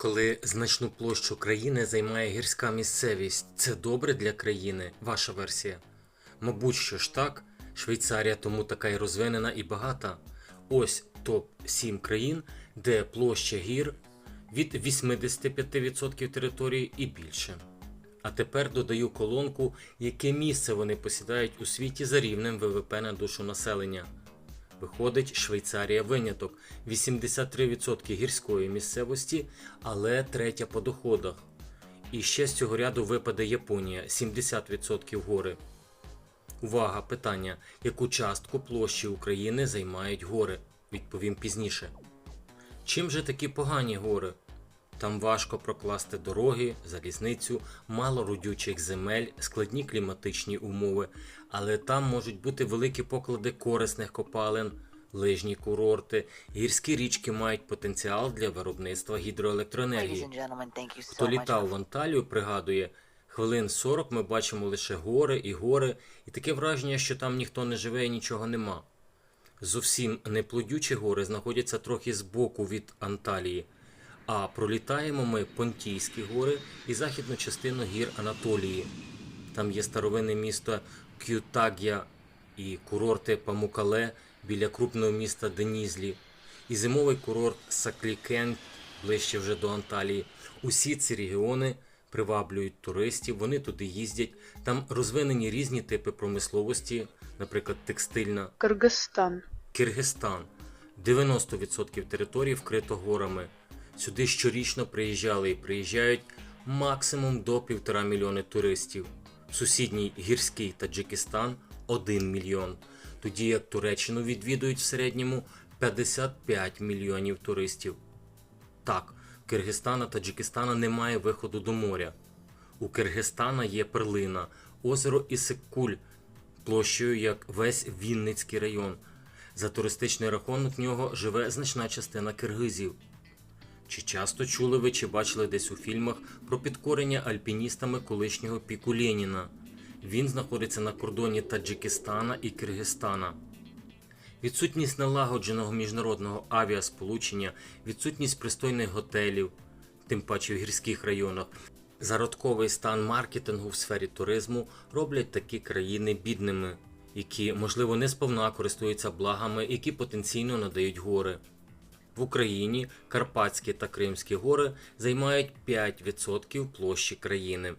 Коли значну площу країни займає гірська місцевість, це добре для країни? Ваша версія? Мабуть, що ж так. Швейцарія тому така й розвинена і багата. Ось топ 7 країн, де площа гір від 85% території і більше. А тепер додаю колонку, яке місце вони посідають у світі за рівнем ВВП на душу населення. Виходить, Швейцарія виняток 83% гірської місцевості, але третя по доходах. І ще з цього ряду випаде Японія 70% гори. Увага, питання: яку частку площі України займають гори? Відповім пізніше. Чим же такі погані гори? Там важко прокласти дороги, залізницю, мало родючих земель, складні кліматичні умови, але там можуть бути великі поклади корисних копалин, лижні курорти, гірські річки мають потенціал для виробництва гідроелектроенергії. Хто літав в Анталію, пригадує, хвилин 40 ми бачимо лише гори і гори, і таке враження, що там ніхто не живе і нічого нема. Зовсім неплодючі гори знаходяться трохи збоку від Анталії, а пролітаємо ми Понтійські гори і західну частину гір Анатолії. Там є старовинне місто К'ютаг'я і курорти Памукале біля крупного міста Денізлі, і зимовий курорт Саклікен ближче вже до Анталії. Усі ці регіони приваблюють туристів, вони туди їздять. Там розвинені різні типи промисловості, наприклад, текстильна. Кыргызстан. Киргизстан 90% території вкрито горами. Сюди щорічно приїжджали і приїжджають максимум до півтора мільйони туристів. Сусідній гірський Таджикистан 1 мільйон. Тоді як Туреччину відвідують в середньому 55 мільйонів туристів. Так, Киргизстана Таджикистана немає виходу до моря. У Киргизстана є перлина, озеро Ісиккуль, площею як весь Вінницький район. За туристичний рахунок нього живе значна частина киргизів. Чи часто чули ви чи бачили десь у фільмах про підкорення альпіністами колишнього піку Леніна? Він знаходиться на кордоні Таджикистана і Киргизстана. Відсутність налагодженого міжнародного авіасполучення, відсутність пристойних готелів, тим паче в гірських районах, зародковий стан маркетингу в сфері туризму роблять такі країни бідними, які, можливо, не сповна користуються благами, які потенційно надають гори. В Україні Карпатські та Кримські гори займають 5% площі країни.